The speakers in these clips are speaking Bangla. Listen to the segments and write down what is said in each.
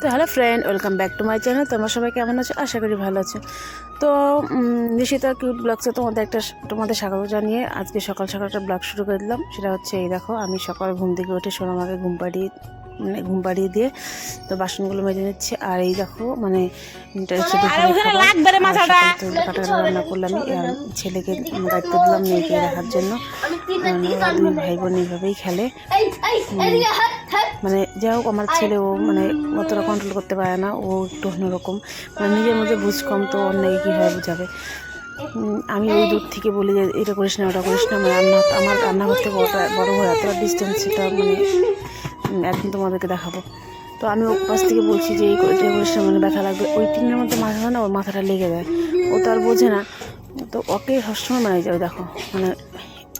তো hello friend, welcome back to my channel. তোমার সবাই কেমন আছো? আশা করি ভালো আছো। তো নিশিতা কিউট ব্লগসে তোমাদের একটা তোমাদের স্বাগত জানিয়ে আজকে সকাল সকাল একটা ব্লগ শুরু করে দিলাম। সেটা হচ্ছে এই দেখো, আমি সকাল ঘুম থেকে উঠে সোনামাকে ঘুম পাড়িয়ে মানে ঘুম পাড়িয়ে দিয়ে তো বাসনগুলো মেজে নিচ্ছি। আর এই দেখো মানে রান্না করলাম ছেলেকে দায়িত্ব দিলাম মেয়েকে দেখার জন্য। ভাই বোন এইভাবেই খেলে। মানে যাই হোক আমার ছেলে ও মানে অতটা কন্ট্রোল করতে পারে না ও একটু অন্যরকম। মানে নিজের মধ্যে বুঝ কম তো অন্যকে কীভাবে বোঝাবে? আমি ওই দূর থেকে বলি যে এটা করিস না ওটা করিস না। মানে রান্না আমার রান্নাঘর থেকে ওটা বড় হয়ে এতটা ডিস্টেন্স সেটা মানে একদিন তোমাদেরকে দেখাবো। তো আমি ওর পাশ থেকে বলছি যে এই না মানে ব্যথা লাগবে। ওই টিনের মধ্যে মাথা হয় না ওর মাথাটা লেগে যায়। ও তো আর বোঝে না। তো ওকে সবসময় মানে যাবে দেখো মানে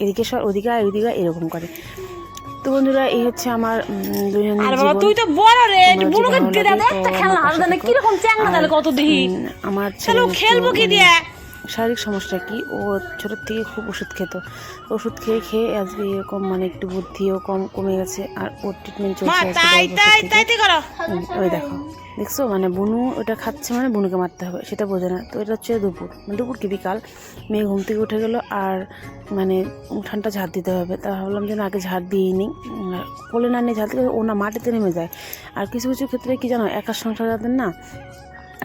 এদিকে সর ওদিকে আর ওইদিকে এরকম করে। তো বন্ধুরা এই হচ্ছে আমার। তুই তো বড় রে বুড়োকে একটা খেলনা আর জানে পাশে কীরকম চ্যাংড়া তাহলে কত দেখি আমার ছেলে খেলব কি দিয়ে? শারীরিক সমস্যা কি? ও ছোটোর থেকে খুব ওষুধ খেত। ওষুধ খেয়ে খেয়ে আজকে এরকম মানে একটু বুদ্ধিও কম কমে গেছে আর ওর ট্রিটমেন্ট চলছে ওই দেখো। দেখছ? মানে বুনু ওটা খাচ্ছে মানে বুনুকে মারতে হবে সেটা বোঝে না। তো এটা হচ্ছে দুপুর। মানে দুপুর কি? বিকাল। মেয়ে ঘুম থেকে উঠে গেলো আর মানে উঠানটা ঝাড় দিতে হবে। তা ভাবলাম যে না আগে ঝাড় দিয়েই নিই। কোলে না নিয়ে ঝাড় দিতে ও না মাটিতে নেমে যায়। আর কিছু কিছু ক্ষেত্রে কি জানো একার সংসার যাদের না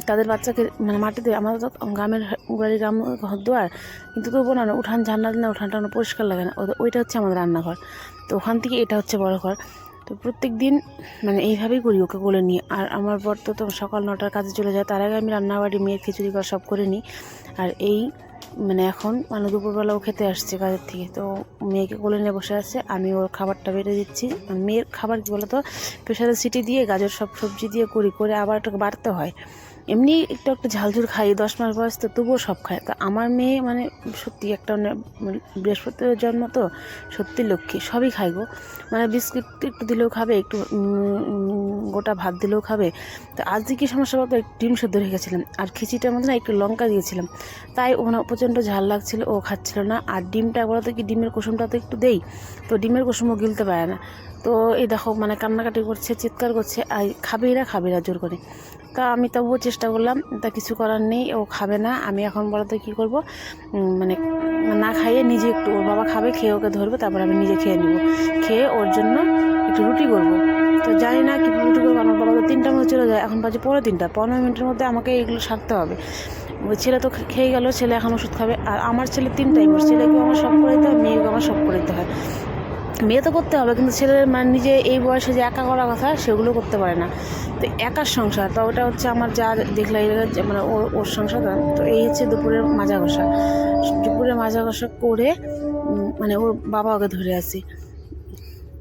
তাদের বাচ্চাকে মানে মাটিতে আমাদের তো গ্রামের বাড়ির গ্রাম ঘর দুয়ার, কিন্তু তবুও না উঠান ঝাড় না দিলে উঠানটা পরিষ্কার লাগে না। ওইটা হচ্ছে আমাদের রান্নাঘর। তো ওখান থেকে এটা হচ্ছে বড় ঘর। তো প্রত্যেক দিন মানে এইভাবেই করি ওকে কোলে নিয়ে। আর আমার বর তো তো সকাল নটার কাজে চলে যায়, তার আগে আমি রান্নাবাড়ি, মেয়ের খিচুড়ি করা সব করে নিই। আর এই মানে এখন মানে দুপুরবেলা ও খেতে আসছে কাজের থেকে। তো মেয়েকে কোলে নিয়ে বসে আছে, আমি ওর খাবারটা বেড়ে দিচ্ছি। মেয়ের খাবার কী বলতো? প্রেশারে সিটি দিয়ে গাজর সব সবজি দিয়ে করি, করে আবার ওটাকে বাড়তে হয়। এমনি একটু একটা ঝালঝুল খাই, দশ মাস বয়স তো তবুও সব খায় তা আমার মেয়ে মানে সত্যি একটা মানে বৃহস্পতি বৃহস্পতিবার জন্ম তো, সত্যি লক্ষ্মী, সবই খাই গো। মানে বিস্কুট একটু দিলেও খাবে, একটু গোটা ভাত দিলেও খাবে। তো আজকে কী সমস্যা বলতো? ডিম সেদ্ধ রেখেছিলাম আর খিচিটার মধ্যে না একটু লঙ্কা দিয়েছিলাম। তাই ওনা প্রচণ্ড ঝাল লাগছিল, ও খাচ্ছিল না। আর ডিমটা বলতো কি, ডিমের কুসুমটা তো একটু দেই, তো ডিমের কুসুমও গিলতে পারে না। তো এই দেখো মানে কান্নাকাটি করছে, চিৎকার করছে, আর খাবেই না খাবে না, জোর করে। তা আমি তবুও চেষ্টা করলাম, তা কিছু করার নেই, ও খাবে না। আমি এখন বলতে কী করব? মানে না খাইয়ে নিজে একটু ওর বাবা খাবে, খেয়ে ওকে ধরবে, তারপর আমি নিজে খেয়ে নিব। খেয়ে ওর জন্য একটু রুটি করব। তো জানি না কি রুটি করব, আমার বাবা তো তিনটার মধ্যে চলে যায়, এখন বাজে পনেরো তিনটা। পনেরো মিনিটের মধ্যে আমাকে এগুলো সারতে হবে। ছেলে তো খেয়ে গেল, ছেলে এখন ওষুধ খাবে। আর আমার ছেলে তিন টাইম ছেলেকেও আমার সব করে দিতে হয়, মেয়েকেও আমার সব করে দিতে হয়। মেয়ে তো করতে হবে, কিন্তু ছেলের মানে নিজে এই বয়সে যে একা করার কথা, সেগুলো করতে পারে না। তো একার সংসার, তো ওটা হচ্ছে আমার যা দেখলে মানে ওর ওর সংসার তো এই হচ্ছে দুপুরের মাজা ঘষা। দুপুরে মাজা ঘষা করে মানে ওর বাবা ওকে ধরে আসি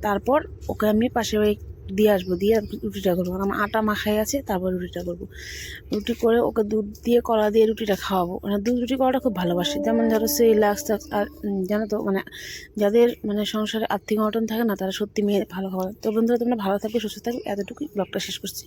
তারপর ওকে আমি পাশে ওই দিয়ে আসব, দিয়ে রুটিটা করব। আমার আটা মাখাই আছে, তারপর রুটিটা করব। রুটি করে ওকে দুধ দিয়ে, কলা দিয়ে রুটিটা খাওয়াবো। মানে দুধ রুটি করাটা খুব ভালোবাসি। যেমন ধরো সেই লাক্স আর জানো তো মানে যাদের মানে সংসারে আর্থিক অনটন থাকে না, তারা সত্যি মেয়ে, ভালো খাবার। তো বন্ধুরা, তোমরা ভালো থাকবে, সুস্থ থাকবে। এতটুকুই ব্লগটা শেষ করছি।